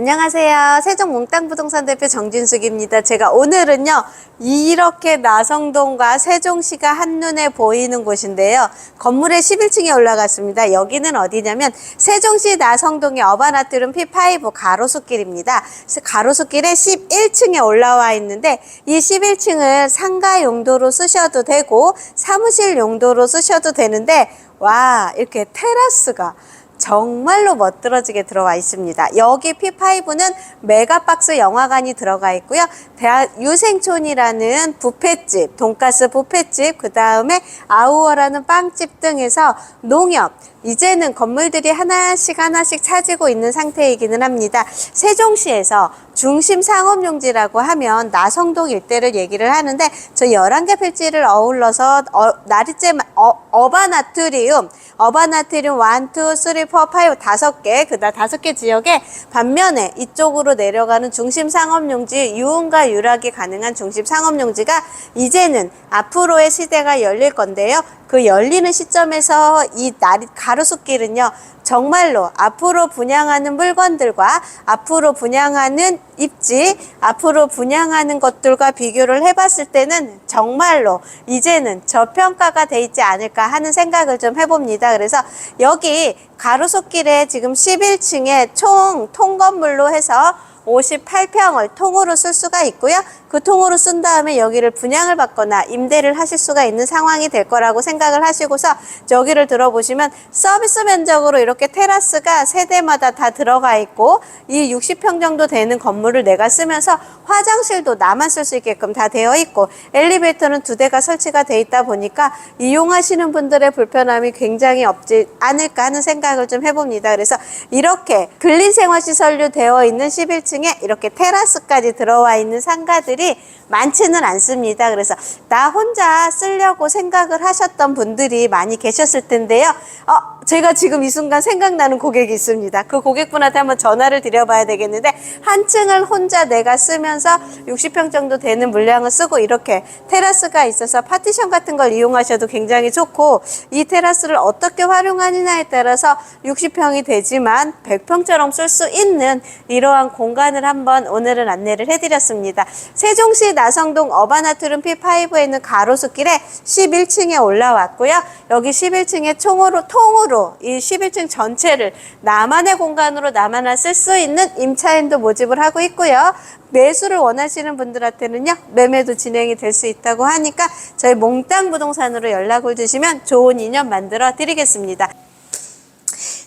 안녕하세요. 세종 몽땅부동산 대표 정진숙입니다. 제가 오늘은요, 이렇게 나성동과 세종시가 한눈에 보이는 곳인데요. 건물의 11층에 올라갔습니다. 여기는 어디냐면, 세종시 나성동의 어바나트룸 P5 가로수길입니다. 가로수길에 11층에 올라와 있는데, 이 11층을 상가 용도로 쓰셔도 되고, 사무실 용도로 쓰셔도 되는데, 와, 이렇게 테라스가 정말로 멋들어지게 들어와 있습니다. 여기 P5는 메가박스 영화관이 들어가 있고요. 대학 유생촌이라는 부페집, 돈가스 부페집, 그 다음에 아우어라는 빵집 등에서 농협, 이제는 건물들이 하나씩 하나씩 차지고 있는 상태이기는 합니다. 세종시에서 중심 상업용지라고 하면 나성동 일대를 얘기를 하는데 저 11개 필지를 어울러서 어, 나리째 어, 어바나트리움 어바나트리움 1, 2, 3, 4, 5 다섯 개 그다음 다섯 개 지역에 반면에 이쪽으로 내려가는 중심 상업용지 유흥과 유락이 가능한 중심 상업용지가 이제는 앞으로의 시대가 열릴 건데요. 그 열리는 시점에서 이 나리 가로수길은요. 정말로 앞으로 분양하는 물건들과 앞으로 분양하는 입지, 앞으로 분양하는 것들과 비교를 해봤을 때는 정말로 이제는 저평가가 돼 있지 않을까 하는 생각을 좀 해봅니다. 그래서 여기 가로수길에 지금 11층에 총 통건물로 해서 58평을 통으로 쓸 수가 있고요. 그 통으로 쓴 다음에 여기를 분양을 받거나 임대를 하실 수가 있는 상황이 될 거라고 생각을 하시고서 여기를 들어보시면 서비스 면적으로 이렇게 테라스가 세대마다 다 들어가 있고 이 60평 정도 되는 건물을 내가 쓰면서 화장실도 나만 쓸 수 있게끔 다 되어 있고 엘리베이터는 두 대가 설치가 돼 있다 보니까 이용하시는 분들의 불편함이 굉장히 없지 않을까 하는 생각을 좀 해봅니다. 그래서 이렇게 근린생활시설로 되어 있는 11층 에 이렇게 테라스까지 들어와 있는 상가들이 많지는 않습니다. 그래서 나 혼자 쓰려고 생각을 하셨던 분들이 많이 계셨을 텐데요. 어, 제가 지금 이 순간 생각나는 고객이 있습니다. 그 고객분한테 한번 전화를 드려봐야 되겠는데 한 층을 혼자 내가 쓰면서 60평 정도 되는 물량을 쓰고 이렇게 테라스가 있어서 파티션 같은 걸 이용하셔도 굉장히 좋고 이 테라스를 어떻게 활용하느냐에 따라서 60평이 되지만 100평처럼 쓸 수 있는 이러한 공간을 한번 오늘은 안내를 해드렸습니다. 세종시 나성동 어바나트룸 P5에 있는 가로수길에 11층에 올라왔고요. 여기 11층에 총으로 통으로 이 11층 전체를 나만의 공간으로 나만을 쓸 수 있는 임차인도 모집을 하고 있고요. 매수를 원하시는 분들한테는요 매매도 진행이 될 수 있다고 하니까 저희 몽땅 부동산으로 연락을 주시면 좋은 인연 만들어 드리겠습니다.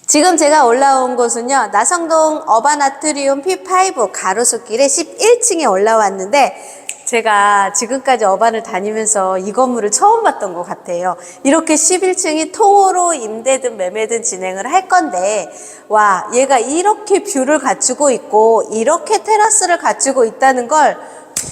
지금 제가 올라온 곳은요, 나성동 어바나트리움 P5 가로수길에 11층에 올라왔는데, 제가 지금까지 어반을 다니면서 이 건물을 처음 봤던 것 같아요. 이렇게 11층이 통으로 임대든 매매든 진행을 할 건데, 와, 얘가 이렇게 뷰를 갖추고 있고, 이렇게 테라스를 갖추고 있다는 걸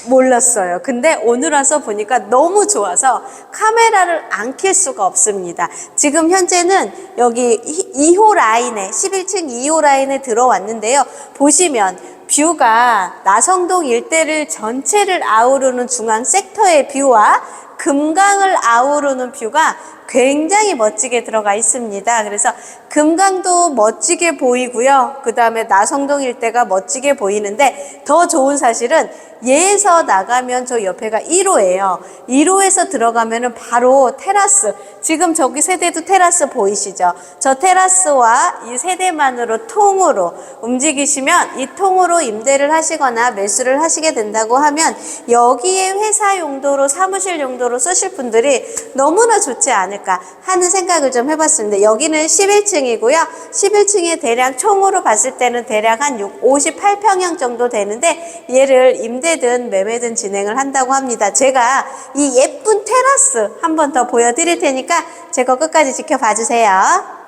몰랐어요. 근데 오늘 와서 보니까 너무 좋아서 카메라를 안켤 수가 없습니다. 지금 현재는 여기 2호 라인에, 11층 2호 라인에 들어왔는데요. 보시면 뷰가 나성동 일대를 전체를 아우르는 중앙 섹터의 뷰와 금강을 아우르는 뷰가 굉장히 멋지게 들어가 있습니다. 그래서 금강도 멋지게 보이고요. 그 다음에 나성동 일대가 멋지게 보이는데 더 좋은 사실은 예에서 나가면 저 옆에가 1호예요. 1호에서 들어가면은 바로 테라스. 지금 저기 세대도 테라스 보이시죠? 저 테라스와 이 세대만으로 통으로 움직이시면 이 통으로 임대를 하시거나 매수를 하시게 된다고 하면 여기에 회사 용도로 사무실 용도로 쓰실 분들이 너무나 좋지 않을까 하는 생각을 좀 해봤습니다. 여기는 11층이고요. 11층에 대략 총으로 봤을 때는 대략 한 58평형 정도 되는데 얘를 임대든 매매든 진행을 한다고 합니다. 제가 이 예쁜 테라스 한 번 더 보여드릴 테니까 제 거 끝까지 지켜봐 주세요.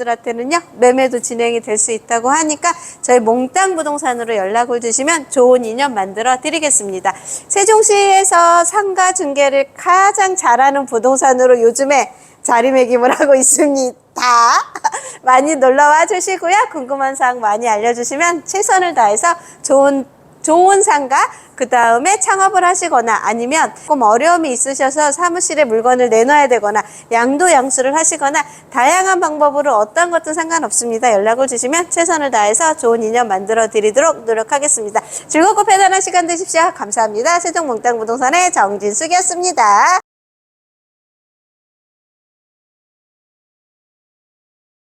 분들한테는요 매매도 진행이 될 수 있다고 하니까 저희 몽땅 부동산으로 연락을 주시면 좋은 인연 만들어 드리겠습니다. 세종시에서 상가 중개를 가장 잘하는 부동산으로 요즘에 자리매김을 하고 있습니다. 많이 놀러와 주시고요. 궁금한 사항 많이 알려주시면 최선을 다해서 좋은 좋은 상가 그 다음에 창업을 하시거나 아니면 조금 어려움이 있으셔서 사무실에 물건을 내놔야 되거나 양도 양수를 하시거나 다양한 방법으로 어떤 것도 상관없습니다. 연락을 주시면 최선을 다해서 좋은 인연 만들어 드리도록 노력하겠습니다. 즐겁고 편안한 시간 되십시오. 감사합니다. 세종몽땅 부동산의 정진숙이었습니다.